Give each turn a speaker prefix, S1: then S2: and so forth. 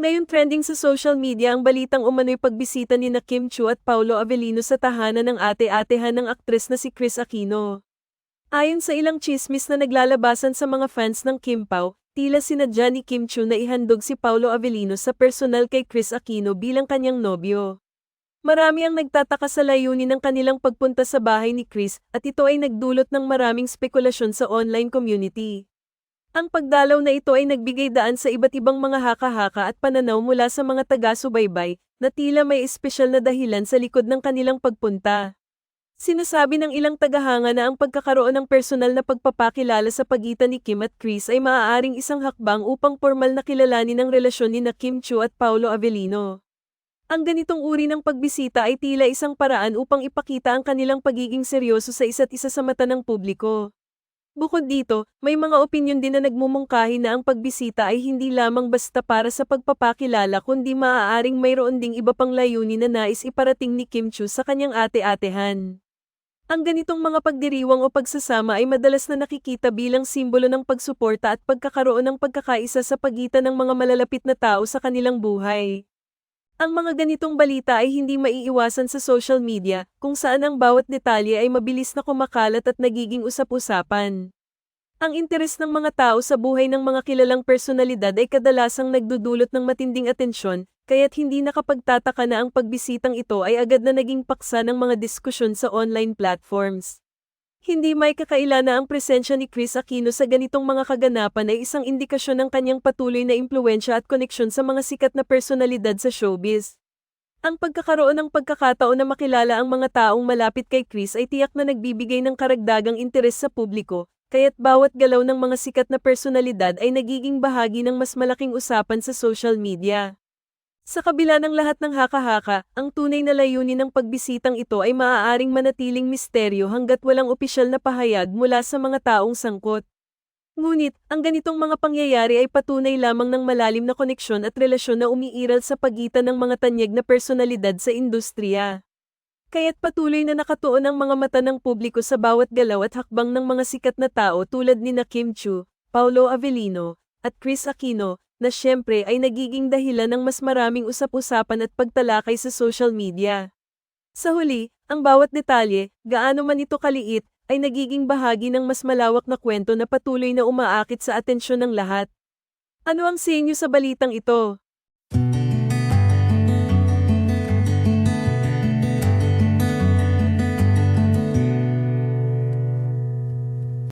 S1: Ngayon trending sa social media ang balitang umano'y pagbisita ni na Kim Chu at Paulo Avellino sa tahanan ng ate-atehan ng aktres na si Chris Aquino. Ayon sa ilang chismis na naglalabasan sa mga fans ng Kim Pao, tila sinadya ni Kim Chu na ihandog si Paulo Avellino sa personal kay Chris Aquino bilang kanyang nobyo. Marami ang nagtataka sa layunin ng kanilang pagpunta sa bahay ni Chris at ito ay nagdulot ng maraming spekulasyon sa online community. Ang pagdalaw na ito ay nagbigay daan sa iba't ibang mga haka-haka at pananaw mula sa mga taga-subaybay na tila may espesyal na dahilan sa likod ng kanilang pagpunta. Sinasabi ng ilang tagahanga na ang pagkakaroon ng personal na pagpapakilala sa pagitan ni Kim at Chris ay maaaring isang hakbang upang formal na kilalanin ang relasyon ni na Kim Chu at Paulo Avellino. Ang ganitong uri ng pagbisita ay tila isang paraan upang ipakita ang kanilang pagiging seryoso sa isa't isa sa mata ng publiko. Bukod dito, may mga opinyon din na nagmumungkahi na ang pagbisita ay hindi lamang basta para sa pagpapakilala kundi maaaring mayroon ding iba pang layunin na nais iparating ni Kim Chu sa kanyang ate-atehan. Ang ganitong mga pagdiriwang o pagsasama ay madalas na nakikita bilang simbolo ng pagsuporta at pagkakaroon ng pagkakaisa sa pagitan ng mga malalapit na tao sa kanilang buhay. Ang mga ganitong balita ay hindi maiiwasan sa social media, kung saan ang bawat detalye ay mabilis na kumakalat at nagiging usap-usapan. Ang interes ng mga tao sa buhay ng mga kilalang personalidad ay kadalasang nagdudulot ng matinding atensyon, kaya't hindi nakapagtataka na ang pagbisitang ito ay agad na naging paksa ng mga diskusyon sa online platforms. Hindi may kakaila na ang presensya ni Chris Aquino sa ganitong mga kaganapan ay isang indikasyon ng kanyang patuloy na impluensya at koneksyon sa mga sikat na personalidad sa showbiz. Ang pagkakaroon ng pagkakataon na makilala ang mga taong malapit kay Chris ay tiyak na nagbibigay ng karagdagang interes sa publiko, kaya't bawat galaw ng mga sikat na personalidad ay nagiging bahagi ng mas malaking usapan sa social media. Sa kabila ng lahat ng haka-haka, ang tunay na layunin ng pagbisitang ito ay maaaring manatiling misteryo hanggat walang opisyal na pahayag mula sa mga taong sangkot. Ngunit, ang ganitong mga pangyayari ay patunay lamang ng malalim na koneksyon at relasyon na umiiral sa pagitan ng mga tanyag na personalidad sa industriya. Kaya't patuloy na nakatuon ang mga mata ng publiko sa bawat galaw at hakbang ng mga sikat na tao tulad ni na Kim Chu, Paulo Avellino, at Chris Aquino, na siyempre ay nagiging dahilan ng mas maraming usap-usapan at pagtalakay sa social media. Sa huli, ang bawat detalye, gaano man ito kaliit, ay nagiging bahagi ng mas malawak na kwento na patuloy na umaakit sa atensyon ng lahat. Ano ang sa inyo sa balitang ito?